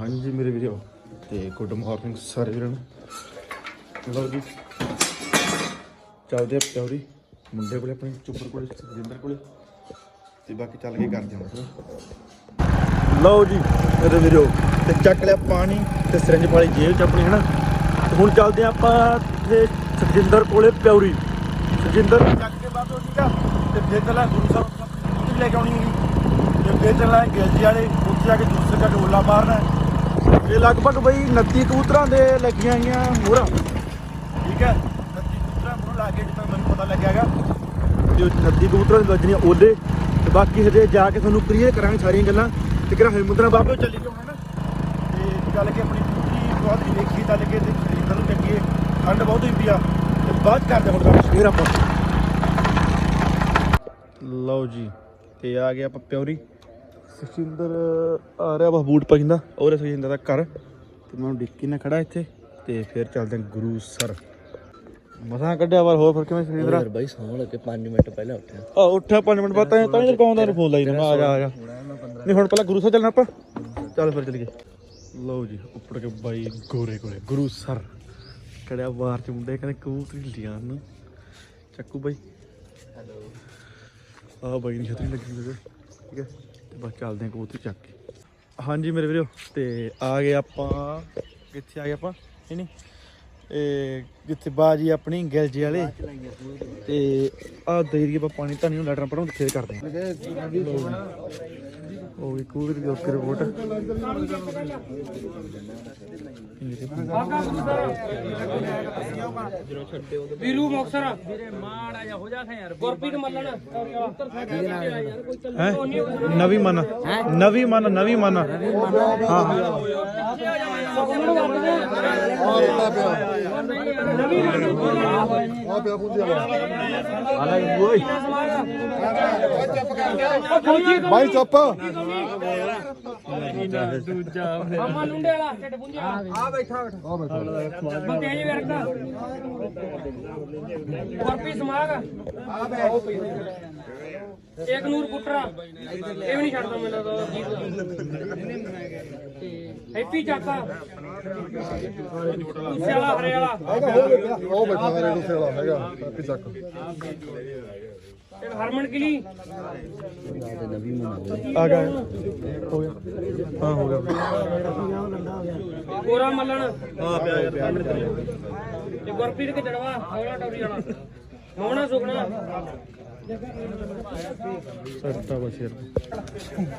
ਹਾਂਜੀ ਮੇਰੇ ਵੀਰੋ, ਤੇ ਗੁੱਡ ਮਾਰਨਿੰਗ ਸਾਰੇ ਵੀਰਾਂ ਨੂੰ। ਲਓ ਜੀ, ਚੱਲਦੇ ਆ ਪਿਉਰੀ ਮੁੰਡੇ ਕੋਲੇ ਆਪਣੇ, ਚੁੱਪਰ ਕੋਲੇ ਜਿੰਦਰ ਕੋਲੇ, ਤੇ ਬਾਕੀ ਚੱਲ ਕੇ ਕਰਦੇ ਹਾਂ ਲਓ ਜੀ, ਮੇਰੇ ਵੀਰੋ, ਤੇ ਚੱਕ ਲਿਆ ਪਾਣੀ ਤੇ ਸਿਰੰਜ ਵਾਲੀ ਜੇਬ ਚ ਆਪਣੀ, ਹਨਾ? ਹੁਣ ਚੱਲਦੇ ਆ ਆਪਾਂ ਤੇ ਸੁਖਜਿੰਦਰ ਕੋਲੇ ਪਿਓਰੀ। ਸੁਖਜਿੰਦਰ ਚੱਕ ਕੇ ਬਾਅਦ ਉਹ ਸੀਗਾ ਤੇ ਫਿਰ ਚੱਲਾਂ ਗੁਰੂ ਸਾਹਿਬ ਲੈ ਕੇ ਆਉਣੀ ਹੈਗੀ। ਤੇ ਫਿਰ ਚੱਲਾਂ ਗੇਲਜੀ ਵਾਲੇ, ਉੱਥੇ ਜਾ ਕੇ ਦੂਸਰੇ ਦਾ ਢੋਲਾ ਮਾਰਨਾ। ਇਹ ਲਗਭਗ ਬਈ 29 ਕਬੂਤਰਾਂ ਦੇ ਲੱਗੀਆਂ ਆਈਆਂ ਮੋਹਰਾਂ। ਠੀਕ ਹੈ? 29 ਕਬੂਤਰਾਂ ਮੋਹਰ ਲਾ ਕੇ ਜਿੱਦਾਂ ਮੈਨੂੰ ਪਤਾ ਲੱਗਿਆਗਾ ਤੇ 29 ਕਬੂਤਰਾਂ ਦੀ ਵੱਜਣੀਆਂ ਓਲੇ ਤੇ ਬਾਕੀ ਹਜੇ ਜਾ ਕੇ ਤੁਹਾਨੂੰ ਕਲੀਅਰ ਕਰਾਂਗੇ ਸਾਰੀਆਂ ਗੱਲਾਂ। ਤੇ ਕਿਹੜਾ ਹਿੰਮਤਰਾ ਬਾਬੇ ਚੱਲੀ ਗਏ ਨਾ? ਤੇ ਗੱਲ ਕਿ ਆਪਣੀ ਪੂਰੀ ਬਹੁਤ ਹੀ ਦੇਖੀ ਤਾਂ ਲੱਗੇ ਤੇ ਸਰੀਰ ਨੂੰ ਚੱਕੀਏ ਠੰਡ ਬਹੁਤ ਹੋਈ ਪਈ ਆ। ਤੇ ਬਾਅਦ 'ਚ ਕਰਦੇ ਹੁਣ ਕੰਮ ਫੇਰ ਆਪਾਂ। ਲਓ ਜੀ, ਤੇ ਆ ਗਿਆ ਆਪਾਂ ਪਿਉਰੀ ਸੁਖਿੰਦਰ ਆ ਰਿਹਾ ਵਾ ਬੂਟ ਪੈਂਦਾ ਔਰ ਸੁਖਿੰਦਰ ਦਾ ਘਰ। ਤੇ ਮੈਂ ਡਿੱਕੀ ਨਾਲ ਖੜਾ ਇੱਥੇ ਤੇ ਫਿਰ ਚੱਲਦੇ ਹਾਂ ਗੁਰੂ ਸਰ। ਮਸਾਂ ਕੱਢਿਆ ਵਾਰ ਹੋਰ ਫਿਰ ਕਿਵੇਂ ਸੁਖਿੰਦਰ ਯਾਰ ਬਾਈ ਸੌਣ ਲੱਗੇ 5 ਮਿੰਟ ਪਹਿਲਾਂ ਉੱਠਿਆ। ਆ ਉੱਠਿਆ 5 ਮਿੰਟ ਬਾਅਦ ਤਾਂ ਤਾਂ ਹੀ ਕੌਣ ਦਾ ਫੋਨ ਲਾਈ ਨਾ। ਆ ਜਾ ਆ ਜਾ। ਨਹੀਂ ਹੁਣ ਪਹਿਲਾਂ ਗੁਰੂ ਸਰ ਚੱਲਣਾ ਆਪਾਂ। ਚੱਲ ਫਿਰ ਚੱਲੀਏ। ਲਓ ਜੀ ਉੱਪਰ ਕੇ ਬਾਈ ਗੋਰੇ ਗੋਰੇ ਗੁਰੂ ਸਰ। ਕੜਿਆ ਬਾਹਰ ਚ ਮੁੰਡੇ ਕਹਿੰਦੇ ਕਬੂਤਰੀ ਲਿਆਂ ਨੂੰ ਚੱਕੂ ਬਾਈ। ਹੈਲੋ। ਆ ਬਾਈ ਦੀ ਛਤਰੀ ਲੱਗੀ ਠੀਕ ਹੈ। ਤੇ ਬਸ ਚੱਲਦੇ ਹਾਂ ਕਬੂਤਰ ਚੱਕ ਕੇ। ਹਾਂਜੀ ਮੇਰੇ ਵੀਰੋ, ਤੇ ਆ ਗਏ ਆਪਾਂ। ਕਿੱਥੇ ਆ ਗਏ ਆਪਾਂ? ਇਹ ਨਹੀਂ। ਇਹ ਜਿੱਥੇ ਬਾਜੀ ਆਪਣੀ, ਗਿਲਜੀ ਵਾਲੇ। ਤੇ ਆ ਦੇਰੀਏ ਆਪਾਂ, ਪਾਣੀ ਤਾਂ ਨਹੀਂ ਲੈਟਰਾਂ ਪੜਾਉਂ ਫੇਰ ਕਰਦੇ ਹਾਂ। ਉਹ ਵੀ ਕੂਦਰ ਦੀ ਓਕੇ ਰਿਪੋਰਟ ਵੀਰੂ ਮੁਕਸਰ ਵੀਰੇ ਮਾੜਾ ਜਾ ਹੋ ਜਾ ਯਾਰ ਗੁਰਪ੍ਰੀਤ ਮੱਲਣ। ਹੈ? ਨਵੀਂ ਮਨ। ਨਵੀਂ ਮਨ ਨਵੀਂ ਮਨ। ਹਾਂ ਹਾਂ। ਬਾਈ ਚੁੱਪ। ਮਾਮਾ ਲੁੰਡੇ ਵਾਲਾ ਢਿੱਡ ਪੁੰਜਾ ਆ ਬੈਠਾ ਆ ਬੈਠਾ। ਬੰਦੇ ਜੀ ਵਰਗਾ ਗੁਰਪ੍ਰੀਤ ਸਮਾਗ। ਆ ਬੈ। ਇੱਕ ਨੂਰ ਪੁੱਟਰਾ ਇਹ ਵੀ ਨਹੀਂ ਛੱਡਦਾ ਮੈਨੂੰ ਤਾਂ ਹੈਪੀ ਚਾਕਾ। ਉਸੇ ਵਾਲਾ ਹਰੇ ਵਾਲਾ। ਉਹ ਬੈਠਾ ਮੇਰੇ ਨੂੰ ਸੇਲਾ ਹੈਗਾ ਹੈਪੀ ਚੱਕ ਇੱਕ ਹਰਮਨ ਕਿਲੀ। ਆ ਗਿਆ। ਹੋ ਗਿਆ। ਹਾਂ ਹੋ ਗਿਆ। ਗੋਰਾ ਮੱਲਣ। ਹਾਂ ਪਿਆ ਪਿਆ ਤੇ ਗੁਰਪ੍ਰੀਤ ਕੇ ਜੜਵਾ ਅਗਲਾ ਟੌਰੀ ਵਾਲਾ। ਮੋਹਣਾ ਸੁਖਣਾ। ਸਰਤਾ ਬਸ਼ੀਰ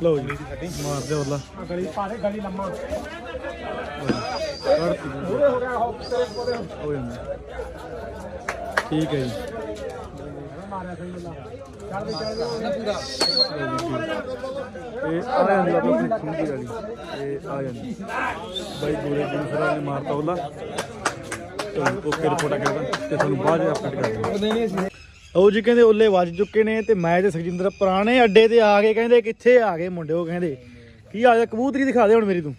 ਲਓ ਜੀ ਮਾਰਦੇ ਉਹਲਾ ਗਲੀ ਪਾਰੇ ਗਲੀ ਲੰਮਾ। ਹੋ ਜਾਂਦਾ ਠੀਕ ਹੈ ਜੀ। ਇਹ ਆ ਜਾਂਦੀ ਆਪਣੀ ਖੁੰਡੀ ਵਾਲੀ ਇਹ ਆ ਜਾਂਦੀ ਬਾਈ ਗੋਰੇ ਦੂਸਰਾ ਨੇ ਮਾਰਤਾ ਉਹਲਾ ਚਲੋ ਓਕੇ ਰਿਪੋਰਟ ਕਰਦਾ ਤੇ ਤੁਹਾਨੂੰ ਬਾਅਦ ਵਿੱਚ ਅਪਡੇਟ ਕਰਾਂਗੇ ਉਹ ਜੀ ਕਹਿੰਦੇ ਉੱਲੇ ਵੱਜ ਚੁੱਕੇ ਨੇ ਤੇ ਮੈਂ ਤੇ ਸੁਖਜਿੰਦਰ ਪੁਰਾਣੇ ਅੱਡੇ ਤੇ ਆ ਕੇ ਕਹਿੰਦੇ ਕਿੱਥੇ ਆ ਗਏ ਮੁੰਡੇ ਉਹ ਕਹਿੰਦੇ। ਕੀ ਆ? ਜਾ ਕਬੂਤਰੀ ਦਿਖਾ ਦੇ ਹੁਣ ਮੇਰੀ ਤੂੰ।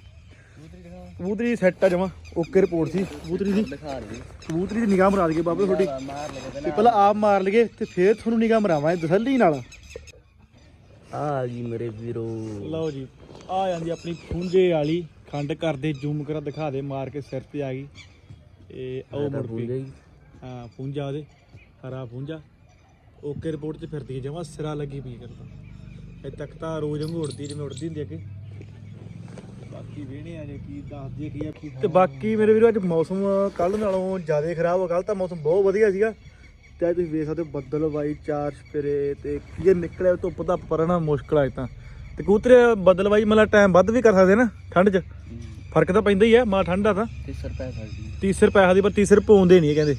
ਕਬੂਤਰੀ ਸੈੱਟ ਆ ਜਮਾ। ਓਕੇ ਰਿਪੋਰਟ ਸੀ ਕਬੂਤਰੀ ਦੀ। ਦਿਖਾ ਦੇ ਕਬੂਤਰੀ ਦੀ ਨਿਗਾਹ ਮਰਾ ਦਈਏ ਬਾਬੇ ਤੁਹਾਡੀ ਮਾਰ ਲਗੇ ਤੇ ਪਹਿਲਾਂ ਆਪ ਮਾਰ ਲਈਏ ਤੇ ਫੇਰ ਤੁਹਾਨੂੰ ਨਿਗਾਹ ਮਰਾਵਾਂਗੇ ਤਸੱਲੀ ਨਾਲ। ਆ ਗਈ ਮੇਰੇ ਵੀਰੋ। ਲਓ ਜੀ ਆ ਜਾਂਦੀ ਆਪਣੀ ਖੁੰਝੇ ਵਾਲੀ ਖੰਡ ਕਰਦੇ ਜ਼ੂਮ ਕਰਾ ਦਿਖਾ ਦੇ ਮਾਰ ਕੇ ਸਿਰ ਤੇ ਆ ਗਈ। ਇਹ ਉਹ ਮੁੜ ਪਈ ਹਾਂ। ਪੁੰਜਾ ਉਹਦੇ ਹਰਾ ਪੁੰਜਾ ਓਕੇ ਰਿਪੋਰਟ 'ਚ ਫਿਰਦੀ ਜਮਾ ਸਿਰਾ ਲੱਗੀ ਪਈ ਕਰਦਾ ਇਹ ਤੱਕ ਤਾਂ ਰੋਜ਼ ਵਾਂਗੂ ਉੜਦੀ ਜਿਵੇਂ ਉੜਦੀ ਹੁੰਦੀ ਅੱਗੇ। ਬਾਕੀ ਵੇਹਣੇ ਆ ਜੇ ਕੀ ਦੱਸਦੀ ਕੀ ਆ ਕੀ ਤੇ ਬਾਕੀ ਮੇਰੇ ਵੀਰੋ ਅੱਜ ਮੌਸਮ ਕੱਲ ਨਾਲੋਂ ਜ਼ਿਆਦਾ ਖਰਾਬ ਹੋ ਕੱਲ ਤਾਂ ਮੌਸਮ ਬਹੁਤ ਵਧੀਆ ਸੀਗਾ। ਤੇ ਅੱਜ ਤੁਸੀਂ ਵੇਖ ਸਕਦੇ ਹੋ ਬੱਦਲ ਵਾਈ ਚਾਰ ਸਪੇਰੇ ਤੇ ਕੀ ਨਿਕਲਿਆ ਧੁੱਪ ਦਾ ਪਰਣਾ ਮੁਸ਼ਕਲ ਆ ਤਾਂ। ਤੇ ਕੂਤਰੇ ਬੱਦਲ ਵਾਈ ਮਤਲਬ ਟਾਈਮ ਵੱਧ ਵੀ ਕਰ ਸਕਦੇ ਨਾ ਠੰਡ 'ਚ। ਫ਼ਰਕ ਤਾਂ ਪੈਂਦਾ ਹੀ ਆ ਮਾ ਠੰਡਾ ਤਾਂ। 30 ਰੁਪਏ ਖੜਦੀ ਤੀਸਰ ਪੈਸਾ ਦੀ ਪਰ ਤੀਸਰ ਪਾਉਂਦੇ ਨਹੀਂ ਕਹਿੰਦੇ।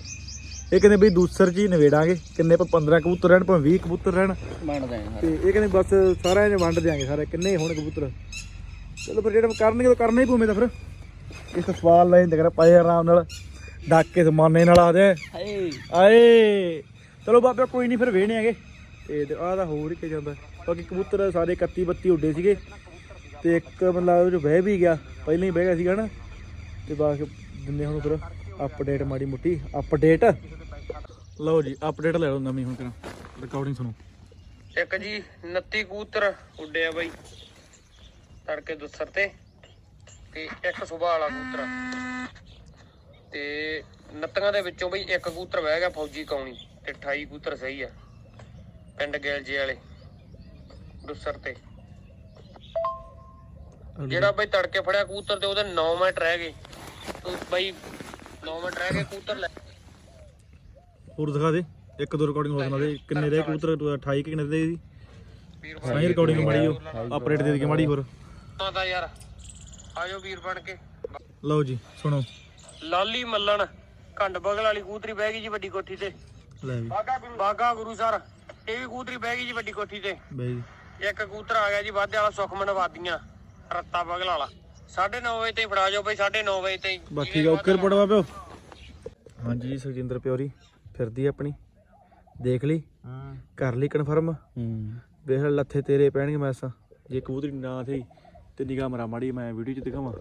ਇਹ ਕਹਿੰਦੇ ਵੀ ਦੂਸਰ ਜੀ ਨਵੇੜਾਂਗੇ ਕਿੰਨੇ ਪਰ 15 ਕਬੂਤਰ ਰਹਿਣ ਭਾਵੇਂ 20 ਕਬੂਤਰ ਰਹਿਣ। ਬਣਦਾ ਹੈ ਤੇ ਇਹ ਕਹਿੰਦੇ ਬਸ ਸਾਰਿਆਂ ਨੇ ਵੰਡ ਦਿਆਂਗੇ ਸਾਰੇ ਕਿੰਨੇ ਹੋਣ ਕਬੂਤਰ। ਚਲੋ ਫਿਰ ਜਿਹੜਾ ਕਰਨਗੇ ਉਹ ਕਰਨਾ ਹੀ ਪਊਵੇਂ ਤਾਂ ਫਿਰ। ਇਸ ਤੋਂ ਸਵਾਲ ਲੈ ਜਾਂਦੇ ਕਰ, ਪਾਏ ਆਰਾਮ ਨਾਲ, ਡੱਕ ਕੇ ਨਾਲ ਆ ਜਾਏ। ਹਾਏ ਆਏ। ਚਲੋ ਬਾਬਾ, ਕੋਈ ਨਹੀਂ ਫਿਰ ਵੇਹਣੇ ਹੈਗੇ ਤੇ ਆਹ ਤਾਂ ਹੋਰ ਹੀ ਕਿ ਜਾਂਦਾ। ਬਾਕੀ ਕਬੂਤਰ ਸਾਰੇ 31 32 ਉੱਡੇ ਸੀਗੇ। ਤੇ ਇੱਕ ਮਤਲਬ ਜੋ ਬਹਿ ਵੀ ਗਿਆ। ਪਹਿਲਾਂ ਹੀ ਬਹਿ ਗਿਆ ਸੀਗਾ ਨਾ। ਤੇ ਬਾਕੀ ਦਿੰਦੇ ਹੁਣ ਫਿਰ ਅਪਡੇਟ ਮਾੜੀ ਮੁੱਟੀ। ਅਪਡੇਟ ਲਓ ਜੀ ਅਪਡੇਟ ਲੈ ਲਓ ਨਵੀਂ ਹੁਣ ਕਰਾਂ। ਰਿਕਾਰਡਿੰਗ ਸੁਣੋ। ਇੱਕ ਜੀ 29 ਕਬੂਤਰ ਉੱਡੇ ਆ ਬਾਈ। ਤੜਕੇ ਦੁਸਰ ਤੇ ਤੇ ਇੱਕ ਸੁਬਾਹ ਵਾਲਾ ਕਬੂਤਰ। ਤੇ ਨੱਤੀਆਂ ਦੇ ਵਿੱਚੋਂ ਬਈ ਇੱਕ ਕਬੂਤਰ ਬਹਿ ਗਿਆ ਫੌਜੀ ਕੌਣੀ ਤੇ 28 ਕਬੂਤਰ ਸਹੀ ਆ ਪਿੰਡ ਗੈਲਜੇ ਵਾਲੇ ਦੁਸਰ ਤੇ। ਜਿਹੜਾ ਬਈ ਤੜਕੇ ਫੜਿਆ ਕਬੂਤਰ ਤੇ ਉਹਦੇ 9 ਮਿੰਟ ਰਹਿ ਗਏ। ਉਹ ਬਈ 9 ਮਿੰਟ ਰਹਿ ਗਏ ਕਬੂਤਰ ਲੈ। ਹੋਰ ਦਿਖਾ ਦੇ ਇੱਕ ਦੋ ਰਿਕਾਰਡਿੰਗ ਹੋ ਦੇ ਕਿੰਨੇ ਰਹੇ ਕਬੂਤਰ? 28 ਕਿ ਕਿੰਨੇ ਦੇ ਦੀ? ਸਾਈ ਰਿਕਾਰਡਿੰਗ ਮਾੜੀ ਉਹ ਆਪਰੇਟ ਦੇ ਦੇ ਮਾੜੀ ਹੋਰ। ਦਾ ਯਾਰ। ਆਜੋ ਵੀਰ ਬਣ ਕੇ। ਲਓ ਜੀ ਸੁਣੋ। ਲਾਲੀ ਮੱਲਣ ਘੰਡ ਬਗਲ ਵਾਲੀ ਕਬੂਤਰੀ ਬਹਿ ਗਈ ਜੀ ਵੱਡੀ ਕੋਠੀ ਤੇ। ਲੈ ਵੀ। ਬਾਗਾ ਗੁਰੂ। ਸਰ ਇਹ ਵੀ ਕਬੂਤਰੀ ਬਹਿ ਗਈ ਜੀ ਵੱਡੀ ਕੋਠੀ ਤੇ। ਬਈ ਇੱਕ ਕਬੂਤਰ ਆ ਗਿਆ ਜੀ ਵਾਧੇ ਵਾਲਾ ਸੁਖਮਨ ਵਾਦੀਆਂ ਰੱਤਾ ਬਗਲ ਵਾਲਾ। 9:30 ਵਜੇ ਤੇ ਫੜਾ ਜਾਓ ਬਈ 9:30 ਵਜੇ ਤੇ ਠੀਕ ਆ ਓਕੇ ਰਿਪੋਰਟ ਬਾਬਿਓ ਹਾਂਜੀ ਸੁਖਜਿੰਦਰ ਪਿਓਰੀ ਫਿਰਦੀ ਆਪਣੀ। ਦੇਖ ਲਈ? ਹਾਂ। ਕਰ ਲਈ ਕਨਫਰਮ ਹੂੰ। ਵੇਖ ਲੈ ਲੱਥੇ ਤੇਰੇ ਪੈਣਗੇ ਮੈਸਾਂ। ਜੇ ਕਬੂਤਰੀ ਨਾ ਥੀ ਤੇ ਨਿਗਾਹ ਮਰਾ ਮਾੜੀ ਮੈਂ ਵੀਡੀਓ ਚ ਦਿਖਾਵਾਂ।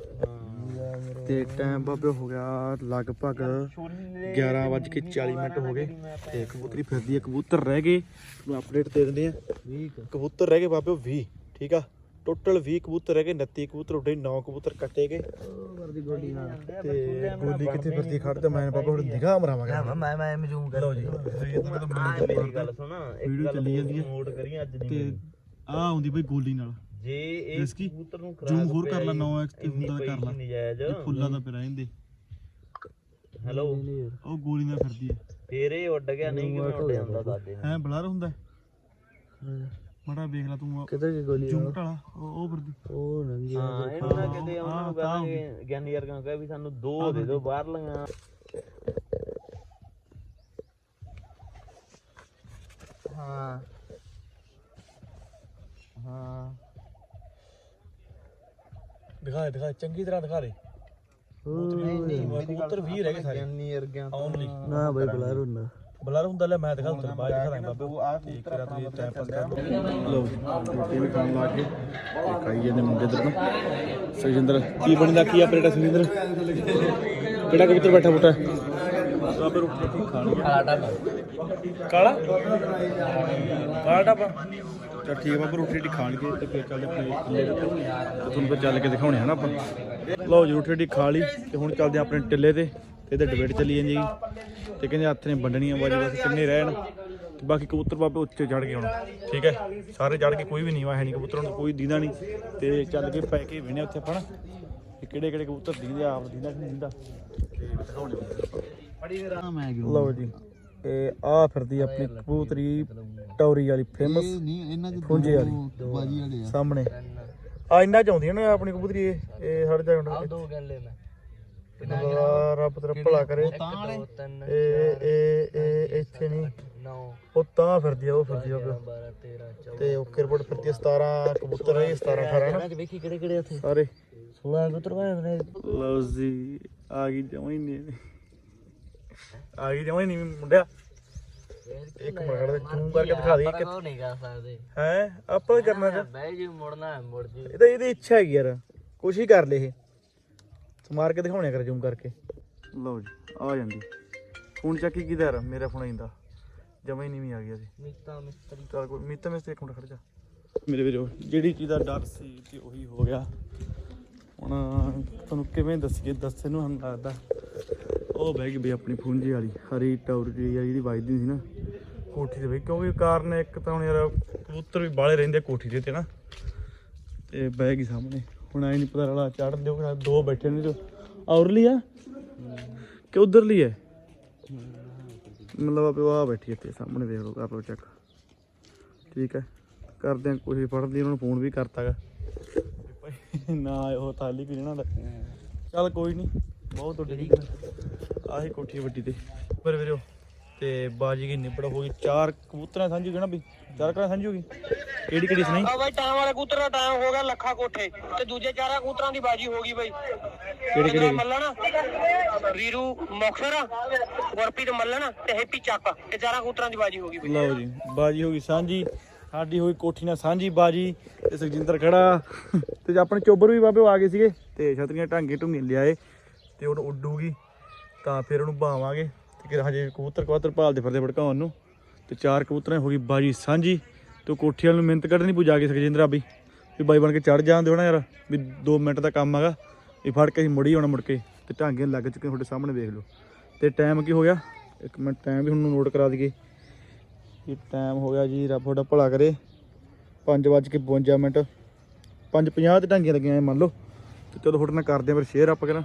ਤੇ ਟਾਈਮ ਬਾਬੇ ਹੋ ਗਿਆ ਲਗਭਗ 11:40 ਮਿੰਟ ਹੋ ਗਏ ਤੇ ਕਬੂਤਰੀ ਫਿਰਦੀ ਆ ਕਬੂਤਰ ਰਹਿ ਗਏ। ਨੂੰ ਅਪਡੇਟ ਦੇ ਦਿੰਦੇ ਆ। ਕਬੂਤਰ ਰਹਿ ਗਏ ਬਾਬੇ 20 ਠੀਕ ਆ? ਟੋਟਲ 20 ਕਬੂਤਰ ਰਹਿ ਗਏ 29 ਕਬੂਤਰ ਉੱਡੇ 9 ਕਬੂਤਰ ਕੱਟੇ ਗਏ। ਤੇ ਗੋਲੀ ਕਿੱਥੇ ਫਿਰਦੀ ਖੜਦਾ ਮੈਂ ਬਾਬਾ ਹੁਣ ਨਿਗਾਹ ਮਰਾਵਾਂਗਾ। ਮੈਂ ਮੈਂ ਮਜੂਮ ਕਰ ਲਓ ਜੀ। ਮੇਰੀ ਗੱਲ ਸੁਣਾ ਇੱਕ ਗੱਲ ਚੱਲੀ ਜਾਂਦੀ ਹੈ ਨੋਟ ਕਰੀ ਅੱਜ ਦੀ ਤੇ ਆ ਆਉਂਦੀ ਬਈ ਗੋਲੀ ਨਾਲ। ਜੇ ਇਹ ਕਬੂਤਰ ਨੂੰ ਜ਼ੂਮ ਹੋਰ ਕਰ ਲਾ 9x ਤੇ ਹੁੰਦਾ ਤਾਂ ਕਰ ਲਾ। ਨਜਾਇਜ਼। ਇਹ ਫੁੱਲਾਂ ਦਾ ਪਿਆ ਰਹਿੰਦੇ ਹੈਲੋ ਉਹ ਗੋਲੀ ਨਾਲ ਫਿਰਦੀ ਹੈ। ਫੇਰ ਇਹ ਉੱਡ ਗਿਆ ਨਹੀਂ ਕਿਵੇਂ ਉੱਡ ਜਾਂਦਾ ਦਾਦੇ ਹੈ ਬਲਰ ਹੁੰਦਾ ਮੜਾ ਵੇਖ ਲੈ ਤੂੰ ਕਿੱਧਰ ਕੀ ਗੋਲੀ ਜੂਮ ਢਾਲਾ ਉਹ ਉਹ ਫਿਰਦੀ। ਉਹ ਨੰਗੀ ਹਾਂ ਇਹਨਾਂ ਕਿਤੇ ਉਹਨਾਂ ਨੂੰ ਕਹਾਂਗੇ ਗਿਆਨੀ ਯਾਰ ਕਹਾਂ ਵੀ ਸਾਨੂੰ ਦੋ ਦੇ ਦਿਓ ਬਾਹਰ ਲੰਗਾ ਹਾਂ ਹਾਂ। ਦਿਖਾ ਦੇ ਦਿਖਾ ਦੇ, ਚੰਗੀ ਤਰ੍ਹਾਂ ਦਿਖਾ ਦੇ। ਨਹੀਂ ਨਹੀਂ ਕਬੂਤਰ 20 ਰਹਿ ਗਏ ਸਾਰੇ। ਗਿਆਨੀ ਯਾਰ ਗਿਆ ਓਨਲੀ ਨਾ ਬਈ ਬਲਰ ਹੁੰਦਾ। ਬਲਰ ਹੁੰਦਾ ਲੈ ਮੈਂ ਦਿਖਾ ਉੱਤਰ ਬਾਅਦ ਦਿਖਾ ਦਾਂਗਾ ਬਾਬੇ। ਠੀਕ ਕਰਾ ਤੂੰ ਟਾਈਮ ਪਾਸ ਕਰ ਲਓ ਜੀ, ਰੋਟੀ ਵੀ ਖਾਣ ਲੱਗ ਗਏ ਤੇ ਖਾਈ ਜਾਂਦੇ ਮੁੰਡੇ ਦਰ ਨਾ। ਸੁਖਜਿੰਦਰ ਕੀ ਬਣਦਾ ਕੀ ਆਪਰੇਟ ਸੁਖਜਿੰਦਰ ਕਿਹੜਾ ਕਬੂਤਰ ਬੈਠਾ ਬੁੱਟਾ? ਬਾਬੇ ਰੋਟੀ ਕਾਲਾ ਕਾਲਾ? ਠੀਕ ਆ ਬਾਬਾ ਰੋਟੀ ਰੋਟੀ ਖਾਣ ਕੇ ਤੇ ਫਿਰ ਚੱਲਦੇ ਆਪਣੇ ਟਿੱਲੇ ਦੇ ਉੱਤੇ। ਤੇ ਤੁਹਾਨੂੰ ਫਿਰ ਚੱਲ ਕੇ ਦਿਖਾਉਣੇ ਹਨ ਆਪਾਂ। ਲਓ ਜੀ ਰੋਟੀ ਰੋਟੀ ਖਾ ਲਈ ਤੇ ਹੁਣ ਚੱਲਦੇ ਆ ਆਪਣੇ ਟਿੱਲੇ ਤੇ। ਤੇ ਇਹਦੇ ਡਿਬੇਟ ਚੱਲੀ ਜਾਂਦੀ ਜੀ। ਤੇ ਕਹਿੰਦੇ ਹੱਥ ਨੇ ਵੰਡਣੀਆਂ ਬਾਜੀ ਬਸ ਕਿੰਨੇ ਰਹਿਣ। ਤੇ ਬਾਕੀ ਕਬੂਤਰ ਬਾਬੇ ਉੱਚੇ ਚੜ ਗਏ ਹੁਣ। ਠੀਕ ਹੈ? ਸਾਰੇ ਚੜ ਕੇ ਕੋਈ ਵੀ ਨੀਵਾ ਹੈ ਨਹੀਂ ਕਬੂਤਰਾਂ ਨੂੰ ਕੋਈ ਦੀਦਾ ਨਹੀਂ ਤੇ ਚੱਲ ਕੇ ਪੈ ਕੇ ਵਿਨੇ ਉੱਥੇ ਆਪਾਂ ਨਾ। ਕਿ ਕਿਹੜੇ ਕਿਹੜੇ ਕਬੂਤਰ ਦੀਦੇ ਆ, ਆਪ ਦੀਦਾ ਕਿ ਨਹੀਂ ਦੀਦਾ। ਤੇ ਦਿਖਾਉਣੇ ਲਓ ਜੀ ਇਹ ਆ ਫਿਰਦੀ ਆਪਣੀ ਕਬੂਤਰੀ ਟੌਰੀ ਵਾਲੀ ਫੇਮਸ ਪੁੰਜੇ ਵਾਲੀ। ਸਾਹਮਣੇ। ਆ ਇੰਨਾ ਚ ਆਉਂਦੀ ਹੈ ਨਾ ਆਪਣੀ ਕਬੂਤਰੀ ਇਹ ਇਹ ਸਾਡੇ ਜਾ ਦੋ ਗੱਲੇ ਮੈਂ। ਰੱਬ ਤੇਰਾ ਭਲਾ ਕਰੇ। ਇਹ ਇਹ ਇਹ ਇੱਥੇ ਨਹੀਂ। 9 ਉਹ ਤਾਂ ਫਿਰਦੀ ਆ ਉਹ ਫਿਰਦੀ ਆ ਉਹ 12 13 14 ਤੇ ਉਹ ਕਿਰਬਟ ਫਿਰਦੀ ਆ 17 ਕਬੂਤਰ ਹੈ 17 18 ਨਾ। ਵੇਖੀ ਕਿਹੜੇ ਕਿਹੜੇ ਉੱਥੇ। ਸਾਰੇ। 16 ਕਬੂਤਰ ਬਣੇ ਨੇ। ਲਓ ਜੀ ਆ ਗਈ ਜਮਾਂ ਹੀ ਨਹੀਂ। ਆ ਗਈ ਜਮਾਂ ਨਹੀਂ ਮੁੰਡਿਆ। ਇੱਕ ਮਿੰਟ ਖੜ ਦੇ ਜ਼ੂਮ ਕਰਕੇ ਦਿਖਾ ਦੇ ਉਹ ਨਹੀਂ ਕਰ ਸਕਦੇ। ਹੈ? ਆਪਾਂ ਕੀ ਕਰਨਾ ਚ ਬਹਿ ਜੀ ਮੁੜਨਾ ਹੈ, ਮੁੜ ਜੀ ਇਹ ਤਾਂ ਇਹਦੀ ਇੱਛਾ ਹੈਗੀ ਯਾਰ। ਕੁਛ ਹੀ ਕਰ ਲੈ ਇਹ। ਸਮਾਰ ਕੇ ਦਿਖਾਉਣਿਆ ਕਰ ਜ਼ੂਮ ਕਰਕੇ। ਲਓ ਜੀ ਆ ਜਾਂਦੀ। ਫੋਨ ਚੱਕੀ ਕਿਧਰ ਮੇਰਾ ਫੋਨ ਆਇੰਦਾ ਜਮਾ ਹੀ ਨਹੀਂ ਵੀ ਆ ਗਿਆ ਸੀ ਮਿੱਤਾ ਮਿਸਤਰੀ ਚਲ ਕੋਈ ਮੀਤਾ ਮਿਸਤੇ ਇੱਕ ਮਿੰਟ ਖੜ ਜਾ। ਮੇਰੇ ਵੀਰੋ ਜਿਹੜੀ ਚੀਜ਼ ਦਾ ਡਰ ਸੀ ਤੇ ਉਹੀ ਹੋ ਗਿਆ। ਹੁਣ ਤੁਹਾਨੂੰ ਕਿਵੇਂ ਦੱਸੀਏ ਦੱਸੇ ਨੂੰ ਹੰਗ ਲੱਗਦਾ। ਉਹ ਬਹਿ ਗਈ ਬਈ ਆਪਣੀ ਫੁੰਜੀ ਵਾਲੀ, ਹਰੀ ਟੌਰ ਜੀ ਆ, ਜਿਹਦੀ ਵੱਜਦੀ ਸੀ ਨਾ, ਕੋਠੀ ਤੇ ਬਈ, ਕਿਉਂਕਿ ਕਾਰਨ ਇੱਕ ਤਾਂ ਹੁਣ ਯਾਰ ਕਬੂਤਰ ਵੀ ਬਾਲੇ ਰਹਿੰਦੇ ਕੋਠੀ ਦੇ ਤੇ ਨਾ, ਤੇ ਬਹਿ ਗਈ ਸਾਹਮਣੇ। ਹੁਣ ਐ ਨਹੀਂ ਪਤਾ ਰਲਾ ਚੜ ਦਿਓ ਕਿ ਦੋ ਬੈਠੇ ਨੇ ਜੋ। ਔਰਲੀ ਆ ਕਿ ਉਧਰਲੀ ਹੈ ਮਤਲਬ ਆਪੇ ਆ ਬੈਠੀ ਇੱਥੇ ਸਾਹਮਣੇ, ਦੇਖ ਲਓ, ਕਰ ਲਓ ਚੈੱਕ ਠੀਕ ਹੈ ਕਰਦੇ ਆ ਕੋਸ਼ਿਸ਼, ਫੜਦੀ ਉਹਨਾਂ ਨੂੰ ਫੋਨ ਵੀ ਕਰਤਾਗਾ ਭਾਈ ਨਾ ਉਹ ਥਾਲੀ ਕਿ ਇਹਨਾਂ ਚੱਲ ਕੋਈ ਨਹੀਂ ਬਹੁਤ ਵੱਡੀ ਆਹੀ ਕੋਠੀ ਵੱਡੀ ਤੇ। ਪਰ ਵੀਰੋ ਤੇ ਬਾਜੀ ਕੀ ਨਿਬੜ ਹੋ ਗਈ। ਚਾਰ ਕਬੂਤਰਾਂ ਸਾਂਝੀ ਨਾ ਵੀ ਚਾਰ ਕਰਾਂ ਸਾਂਝੀ ਹੋ ਗਈ? ਕਿਹੜੀ ਕਿਹੜੀ ਸੁਣਾਈ ਆ ਬਾਈ ਟਾਈਮ ਵਾਲੇ ਕਬੂਤਰ ਦਾ ਟਾਈਮ ਹੋ ਗਿਆ ਲੱਖਾ ਕੋਠੇ। ਤੇ ਦੂਜੇ ਚਾਰਾਂ ਕਬੂਤਰਾਂ ਦੀ ਬਾਜੀ ਹੋ ਗਈ ਬਾਈ। ਕਿਹੜੇ ਕਿਹੜੇ? ਮੱਲਣ ਵੀਰੂ ਮੁਖਸਰ ਗੁਰਪ੍ਰੀਤ ਮੱਲਣ ਤੇ ਹੈਪੀ ਚੱਕ। ਇਹ ਚਾਰਾਂ ਕਬੂਤਰਾਂ ਦੀ ਬਾਜੀ ਹੋ ਗਈ ਬਾਈ। ਲਓ ਜੀ ਬਾਜੀ ਹੋ ਗਈ ਸਾਂਝੀ। ਸਾਡੀ ਹੋਈ ਕੋਠੀ ਨਾਲ ਸਾਂਝੀ ਬਾਜੀ। ਤੇ ਸੁਖਜਿੰਦਰ ਖੜਾ। ਤੇ ਆਪਣੇ ਚੋਬਰ ਵੀ ਬਾਬੇ ਆ ਗਏ ਸੀਗੇ। ਤੇ ਛਤਰੀਆਂ ਢਾਂਗੇ ਢੁੰਗੇ ਲਿਆਏ। ਤੇ ਹੁਣ ਉੱਡੂਗੀ, ਤਾਂ ਫਿਰ ਉਹਨੂੰ ਭਾਵਾਂਗੇ ਤੇ ਕਿ ਹਜੇ ਕਬੂਤਰ ਕਬੂਤਰ ਭਾਲਦੇ ਫਿਰਦੇ ਭੜਕਾਉਣ ਨੂੰ। ਤੇ ਚਾਰ ਕਬੂਤਰਾਂ ਹੋ ਗਈ ਬਾਜੀ ਸਾਂਝੀ। ਤੇ ਉਹ ਕੋਠੀ ਵਾਲ ਨੂੰ ਮਿਹਨਤ ਕੱਢਣੀ ਪੁਜਾ ਕੇ ਸੁਖਜਿੰਦਰਾ ਵੀ ਵੀ ਬਾਈ ਬਣ ਕੇ ਚੜ ਜਾਂਦੇ ਹੋ ਨਾ ਯਾਰ, ਵੀ 2 ਮਿੰਟ ਦਾ ਕੰਮ ਹੈਗਾ। ਇਹ ਫੜ ਕੇ ਅਸੀਂ ਮੁੜੀ ਆਉਣਾ ਮੁੜ ਕੇ। ਤੇ ਢਾਂਗੇ ਲੱਗ ਚੁੱਕੇ ਤੁਹਾਡੇ ਸਾਹਮਣੇ ਵੇਖ ਲਓ। ਤੇ ਟਾਈਮ ਕੀ ਹੋ ਗਿਆ? ਇੱਕ ਮਿੰਟ ਟਾਈਮ ਵੀ ਹੁਣ ਨੋਟ ਕਰਾ ਦਈਏ। ਇਹ ਟਾਈਮ ਹੋ ਗਿਆ ਜੀ, ਰੱਬ ਤੁਹਾਡਾ ਭਲਾ ਕਰੇ। 5:52 ਮਿੰਟ। 5:50 ਤੇ ਢਾਂਗੀਆਂ ਲੱਗੀਆਂ ਮੰਨ ਲਓ। ਤੇ ਚਲੋ ਤੁਹਾਡੇ ਨਾਲ ਕਰਦੇ ਆ ਫਿਰ ਸ਼ੇਅਰ ਆਪਾਂ ਕਰਾਂ।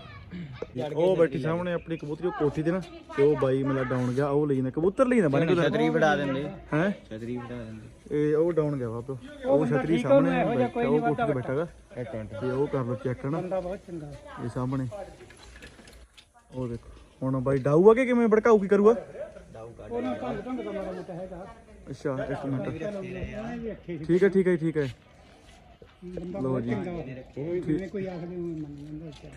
ਉਹ ਬੈਠੀ ਸਾਹਮਣੇ ਆਪਣੀ ਕਬੂਤਰੀ ਉਹ ਕੋਠੀ ਤੇ ਨਾ ਤੇ ਉਹ ਬਾਈ ਮੇਲਾ ਡਾਊਨ ਗਿਆ ਉਹ ਲਈ ਜਾਂਦਾ ਕਬੂਤਰ ਲਈ ਜਾਂਦਾ ਬਣ ਕੇ ਛਤਰੀ ਵੜਾ ਦਿੰਦੇ। ਹੈ? ਛਤਰੀ ਵੜਾ ਦਿੰਦੇ। ਇਹ ਉਹ ਡਾਊਨ ਗਿਆ ਵਾਪਸ। ਉਹ ਛਤਰੀ ਸਾਹਮਣੇ ਬੈਠਾ ਉਹ ਕੋਠੀ ਤੇ ਬੈਠਾ ਗਾ। ਤੇ ਉਹ ਕਰ ਲੋ ਚੈੱਕ ਨਾ ਇਹ ਸਾਹਮਣੇ। ਉਹ ਦੇਖੋ ਹੁਣ ਬਾਈ ਡਾਊ ਆ ਕਿ ਕਿਵੇਂ ਭੜਕਾਊ ਕੀ ਕਰੂਗਾ? ਅੱਛਾ ਇੱਕ ਮਿੰਟ। ਠੀਕ ਹੈ ਠੀਕ ਹੈ ਠੀਕ ਹੈ। ਲੋ ਜੀ। ਠੀਕ।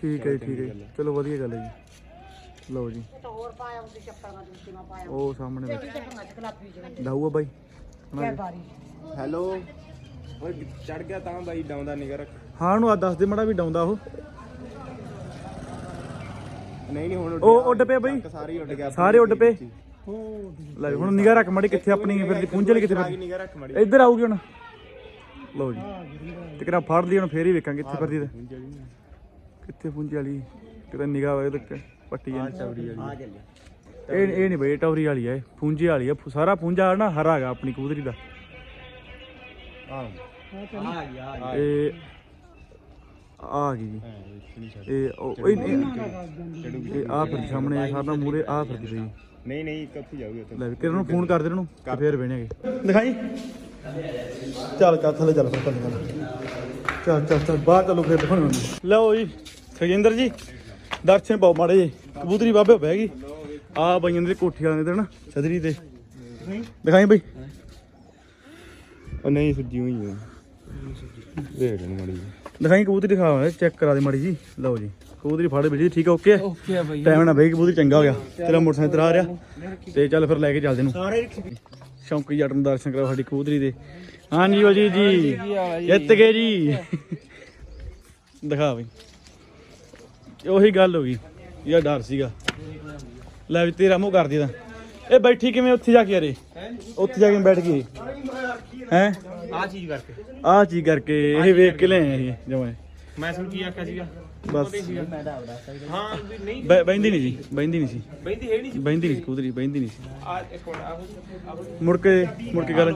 ਠੀਕ ਹੈ ਠੀਕ ਹੈ ਚਲੋ ਵਧੀਆ ਗੱਲ ਹੈ ਜੀ। ਲਓ ਜੀ। ਉਹ ਸਾਹਮਣੇ ਡਾਊ ਆ ਬਾਈ। ਹੈਲੋ। ਓਏ ਚੜ ਗਿਆ ਤਾਂ ਬਾਈ ਡਾਉਂਦਾ ਨਿਗਾ ਰੱਖ। ਹਾਂ ਉਹਨੂੰ ਆ ਦੱਸ ਦੇ ਮੜਾ ਵੀ ਡਾਉਂਦਾ ਉਹ। ਨਹੀਂ ਨਹੀਂ ਹੁਣ ਉਹ ਉੱਡ ਪਏ ਬਈ। ਸਾਰੇ ਹੀ ਉੱਡ ਗਿਆ। ਸਾਰੇ ਉੱਡ ਪਏ। ਲੈ ਹੁਣ ਨਿਗਾਹ ਰੱਖ ਮੜੀ ਕਿੱਥੇ ਆਪਣੀ ਕਿੱਥੇ ਫਿਰਦੀ ਨਿਗਾ ਰੱਖ ਮੜੀ। ਇੱਧਰ ਆਊਗੀ ਹੁਣ। ਲਓ ਜੀ। ਤੇ ਕਿਹੜਾ ਫੜ ਲਈ ਹੁਣ ਫੇਰ ਹੀ ਵੇਖਾਂਗੇ ਕਿੱਥੇ ਫਿਰਦੀ ਤੇ। ਕਿੱਥੇ ਪੁੰਜੇ ਵਾਲੀ? ਕਿਤੇ ਨਿਗਾਹ ਵੇ ਤੇ ਪੱਟੀ ਜਾਂਦੀ। ਚੌੜੀ ਵਾਲੀ ਇਹ ਇਹ ਨਹੀਂ ਬਈ ਟੌਰੀ ਵਾਲੀ ਆ ਇਹ ਪੁੰਜੇ ਵਾਲੀ ਆ। ਸਾਰਾ ਪੁੰਜਾ ਨਾ ਹਰਾ ਹੈਗਾ ਆਪਣੀ ਕਬੂਤਰੀ ਦਾ। ਇਹ ਆ ਗਈ ਜੀ। ਇਹ ਉਹ ਇਹ ਆ ਫਿਰ ਸਾਹਮਣੇ ਸਾਡਾ ਮੂਰੇ ਆ ਫਿਰਦੀ ਪਈ। ਨਹੀਂ ਨਹੀਂ ਕਿੱਥੇ ਜਾਊਗੀ ਉੱਥੇ। ਲੈ ਕਿਰਨ ਨੂੰ ਫੋਨ ਕਰ ਦੇ ਇਹਨੂੰ ਫੇਰ ਬਹਿਣਗੇ ਦਿਖਾਈ। ਚੱਲ ਚੱਲ ਥੱਲੇ ਚੱਲ ਫਿਰ ਥੱਲੇ ਚੱਲ। ਚੱਲ ਚੱਲ ਬਾਹਰ ਚਲੋ ਫੇਰ ਦਿਖਾਉਣੇ ਲਓ ਜੀ ਖਜਿੰਦਰ ਜੀ ਦਰਸ਼ਨ ਪਾਓ ਮਾੜੇ ਜੀ ਕਬੂਤਰੀ ਬਾਬੇ ਬਹਿ ਗਈ। ਆ ਬਈਆਂ ਦੇ ਕੋਠੀ ਵਾਲਿਆਂ ਦੇ ਨਾ ਛਤਰੀ ਤੇ। ਦਿਖਾਈ ਬਈ। ਉਹ ਨਹੀਂ ਸੁੱਜੀ ਹੋਈ ਆ। ਦੇਖ ਨੂੰ ਮੜੀ ਦਿਖਾਈ ਕਬੂਤਰੀ ਦਿਖਾ ਚੈੱਕ ਕਰਾ ਦੇ ਮਾੜੀ ਜੀ ਲਓ ਜੀ ਕਬੂਤਰੀ ਫੜ ਬਈ ਠੀਕ ਆ ਓਕੇ? ਓਕੇ ਬਈ। ਟਾਈਮ ਨਾਲ ਬਈ ਕਬੂਤਰੀ ਚੰਗਾ ਹੋ ਗਿਆ। ਤੇਰਾ ਮੋਟਰਸਾਈਕਲ ਆ ਰਿਹਾ। ਤੇ ਚੱਲ ਫਿਰ ਲੈ ਕੇ ਚੱਲਦੇ ਨੂੰ। ਸ਼ੌਂਕੀ ਜੱਟ ਨੂੰ ਦਰਸ਼ਨ ਕਰਾਓ ਸਾਡੀ ਕਬੂਤਰੀ ਦੇ। ਹਾਂਜੀ ਬਲਜੀ ਜੀ ਜਿੱਤ ਗਏ ਜੀ। ਦਿਖਾ ਬਈ। ਉਹੀ ਗੱਲ ਹੋ ਗਈ ਇਹ ਡਰ ਸੀਗਾ। ਲੈ ਵੀ ਤੇਰਾ ਮੂੰਹ ਕਰ ਦੇ ਤਾਂ ਇਹ ਬੈਠੀ ਕਿਵੇਂ ਉੱਥੇ ਜਾ ਕੇ ਅਰੇ ਉੱਥੇ ਜਾ ਕੇ ਬੈਠ ਗਈ। ਹੈ? ਆ ਚੀਜ਼ ਕਰਕੇ। ਆਹ ਚੀਜ਼ ਕਰਕੇ ਇਹ ਵੇਖ ਕੇ ਲੈ ਆਏ ਜਮਾਂ ਮੈਂ ਸੁਣ ਕੀ ਆਖਿਆ ਸੀਗਾ? ਬਸ। ਹਾਂ ਵੀ ਨਹੀਂ। ਬੈ- ਬਹਿੰਦੀ ਨਹੀਂ ਜੀ ਬਹਿੰਦੀ ਨਹੀਂ ਸੀ। ਬੈਂਦੀ ਹੈ ਨਹੀਂ ਬਹਿੰਦੀ ਨਹੀਂ ਸੀ ਕਬੂਤਰੀ ਬਹਿੰਦੀ ਨਹੀਂ ਸੀ। ਆ ਇੱਕ ਮਿੰਟ ਮੁੜ ਕੇ ਮੁੜ ਕੇ ਗੱਲ।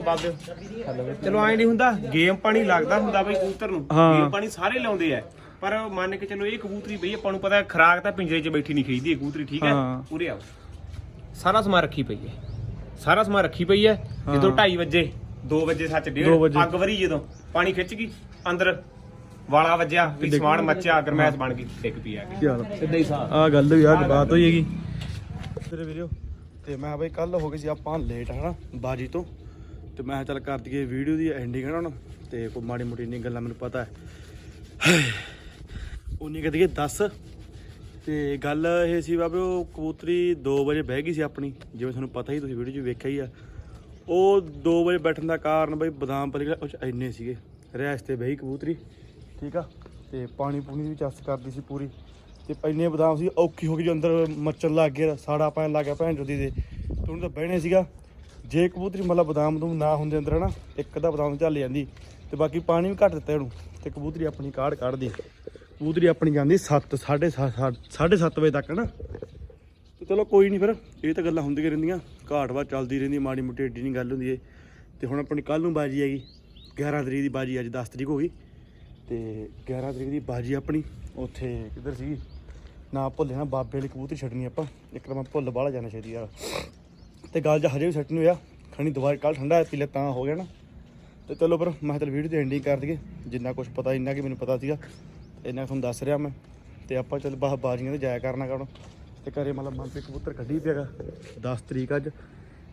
ਚਲੋ ਐ ਨਹੀਂ ਹੁੰਦਾ ਗੇਮ ਪਾਣੀ ਲੱਗਦਾ ਹੁੰਦਾ ਬਈ ਕਬੂਤਰ ਨੂੰ। ਹਾਂ। ਗੇਮ ਪਾਣੀ ਸਾਰੇ ਲਾਉਂਦੇ ਆ। ਪਰ ਮੰਨ ਕੇ ਚਲੋ ਇਹ ਕਬੂਤਰੀ ਬਈ ਆਪਾਂ ਨੂੰ ਪਤਾ ਹੈ ਖਰਾਕ ਤਾਂ ਪਿੰਜਰੇ 'ਚ ਬੈਠੀ ਨਹੀਂ ਖਰੀਦੀ ਇਹ ਕਬੂਤਰੀ ਠੀਕ ਹੈ? ਹਾਂ। ਉਰੇ ਆਓ। ਸਾਰਾ ਸਮਾਨ ਰੱਖੀ ਪਈ ਹੈ। ਸਾਰਾ ਸਮਾਨ ਰੱਖੀ ਪਈ ਹੈ। ਜਦੋਂ 2:30 ਵਜੇ 2 ਵਜੇ ਸੱਚ ਡੇਢ ਦੋ ਵਜੇ। ਅੱਗ ਵਰੀ ਜਦੋਂ ਪਾਣੀ ਖਿੱਚ ਗਈ ਅੰਦਰ। ਵਾਲਾ ਵੱਜਿਆ ਵੀ ਸਮਾਨ ਮੱਚਿਆ ਗਰਮੈਸ ਬਣ ਗਈ ਡਿੱਗ ਪਈ ਆ ਕੇ। ਸਿੱਧਾ ਹੀ ਸਾਹ। ਆ ਗੱਲ ਵੀ ਆ ਬਾਤ ਹੋਈ ਹੈਗੀ। ਤੇਰੇ ਵੀਰੋ ਤੇ ਮੈਂ ਬਈ ਕੱਲ ਹੋ ਗਏ ਸੀ ਆਪਾਂ ਲੇਟ ਹਨਾ ਬਾਜੀ ਤੋਂ। ਤੇ ਮੈਂ ਕਿਹਾ ਚੱਲ ਕਰ ਦਈਏ ਵੀਡੀਓ ਦੀ ਐਂਡਿੰਗ ਹਨਾ ਹੁਣ। ਤੇ ਕੋਈ ਮਾੜੀ ਮੋਟੀ ਨਹੀਂ ਗੱਲਾਂ ਮੈਨੂੰ ਪਤਾ ਹੈ। ਉਨੀ ਕਹ ਦਈਏ 10 ਤੇ ਗੱਲ ਇਹ ਸੀ ਬਾਬੇ ਉਹ ਕਬੂਤਰੀ 2 ਵਜੇ ਬਹਿ ਗਈ ਸੀ ਆਪਣੀ। ਜਿਵੇਂ ਤੁਹਾਨੂੰ ਪਤਾ ਹੀ ਤੁਸੀਂ ਵੀਡੀਓ 'ਚ ਵੇਖਿਆ ਹੀ ਆ। ਉਹ 2 ਵਜੇ ਬੈਠਣ ਦਾ ਕਾਰਨ ਬਈ ਬਦਾਮ ਪਰ ਉਹ 'ਚ ਇੰਨੇ ਸੀਗੇ। ਰਿਆਸ ਤੇ ਬਈ ਕਬੂਤਰੀ। ਠੀਕ ਆ? ਤੇ ਪਾਣੀ ਪੂਣੀ ਵੀ ਚੱਸ ਕਰਦੀ ਸੀ ਪੂਰੀ। ਤੇ ਇੰਨੇ ਬਦਾਮ ਸੀ, ਔਖੀ ਹੋ ਗਈ ਜੋ ਅੰਦਰ ਮੱਚਣ ਲੱਗ ਗਿਆ ਸਾੜਾ ਪੈਣ ਲੱਗ ਗਿਆ ਭੈਣ ਜੋਦੀ ਦੇ। ਤੇ ਉਹਨੂੰ ਤਾਂ ਬਹਿਣੇ ਸੀਗਾ। ਜੇ ਕਬੂਤਰੀ ਮਤਲਬ ਬਦਾਮ ਤੋਂ ਨਾ ਹੁੰਦੇ ਅੰਦਰ, ਹਨਾ, ਇੱਕ ਅੱਧਾ ਬਦਾਮ ਚੱਲ ਜਾਂਦੀ। ਤੇ ਬਾਕੀ ਪਾਣੀ ਵੀ ਘੱਟ ਦਿੱਤਾ ਇਹਨੂੰ। ਤੇ ਕਬੂਤਰੀ ਆਪਣੀ ਕਾੜ ਕੱਢਦੀ। ਕਬੂਤਰੀ ਆਪਣੀ ਜਾਂਦੀ 7 7:30 7:30 ਵਜੇ ਤੱਕ ਨਾ ਤੇ ਚਲੋ ਕੋਈ ਨਹੀਂ ਫਿਰ, ਇਹ ਤਾਂ ਗੱਲਾਂ ਹੁੰਦੀਆਂ ਰਹਿੰਦੀਆਂ। ਘਾਟਵਾ ਚੱਲਦੀ ਰਹਿੰਦੀ, ਮਾੜੀ ਮੋਟੀ ਏਡੀ ਨਹੀਂ ਗੱਲ ਹੁੰਦੀ ਏ ਤੇ ਹੁਣ ਆਪਣੀ ਕੱਲ ਨੂੰ ਬਾਜੀ ਹੈਗੀ। 11 ਤਰੀਕ ਦੀ ਬਾਜੀ ਅੱਜ 10 ਤਰੀਕ ਹੋ ਗਈ। ਤੇ 11 ਤਰੀਕ ਦੀ ਬਾਜੀ ਆਪਣੀ, ਉੱਥੇ ਕਿੱਧਰ ਸੀ ਨਾ ਭੁੱਲੇ, ਨਾ ਬਾਬੇ ਵਾਲੀ ਕਬੂਤਰ ਛੱਡਣੀ ਆਪਾਂ। ਇੱਕ ਤਾਂ ਮੈਂ ਭੁੱਲ ਬਾਹਲਾ ਜਾਣਾ ਛੇਤੀ ਯਾਰ। ਤੇ ਗੱਲ ਜਾਂ ਹਜੇ ਵੀ ਸੈੱਟ ਨਹੀਂ ਹੋਇਆ, ਖਣੀ ਦੁਬਾਰਾ ਕੱਲ ਠੰਡਾ ਪੀਲੇ ਤਾਂ ਹੋ ਗਿਆ ਨਾ। ਤੇ ਚਲੋ ਪਰ ਮੈਂ ਚਲ ਵੀਡੀਓ ਤੇ ਐਂਡਿੰਗ ਕਰ ਦਈਏ। ਜਿੰਨਾ ਕੁਝ ਪਤਾ, ਇੰਨਾ ਕਿ ਮੈਨੂੰ ਪਤਾ ਸੀਗਾ। ਇੰਨਾ ਕੁ ਤੁਹਾਨੂੰ ਦੱਸ ਰਿਹਾ ਮੈਂ। ਤੇ ਆਪਾਂ ਚਲ ਬਾਹ ਬਾਜੀਆਂ ਤੇ ਜਾਇਆ ਕਰਨਾ ਕਰਨ ਤੇ ਘਰੇ ਮਤਲਬ ਮਨ ਕਬੂਤਰ ਕੱਢੀ ਪਿਆਗਾ 10 ਤਰੀਕ ਅੱਜ।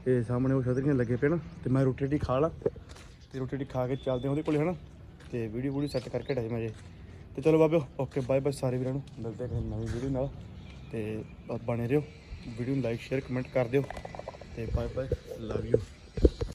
ਇਹ ਸਾਹਮਣੇ ਉਹ ਛਤਰੀਆਂ ਲੱਗੇ ਪਏ ਨਾ। ਤੇ ਮੈਂ ਰੋਟੀ ਰੋਟੀ ਖਾ ਲਾ। ਤੇ ਰੋਟੀ ਰੋਟੀ ਖਾ ਕੇ ਚੱਲਦੇ ਹਾਂ ਉਹਦੇ ਕੋਲੇ, ਹਨਾ। ਤੇ ਵੀਡੀਓ ਵੀਡੀਓ ਸੈੱਟ ਕਰਕੇ ਡਾਈ ਮਜੇ। ਜੇ ਤੇ ਚਲੋ ਬਾਬਿਓ ਓਕੇ ਬਾਏ ਬਾਏ ਸਾਰੇ ਵੀਰਾਂ ਨੂੰ। ਮਿਲਦੇ ਹਾਂ ਨਵੀਂ ਵੀਡੀਓ ਨਾਲ। ਤੇ ਬਸ ਬਣੇ ਰਹੋ। ਵੀਡੀਓ ਨੂੰ ਲਾਈਕ ਸ਼ੇਅਰ ਕਮੈਂਟ ਕਰ ਦਿਓ। ਤੇ ਬਾਏ ਬਾਏ ਲਵ ਯੂ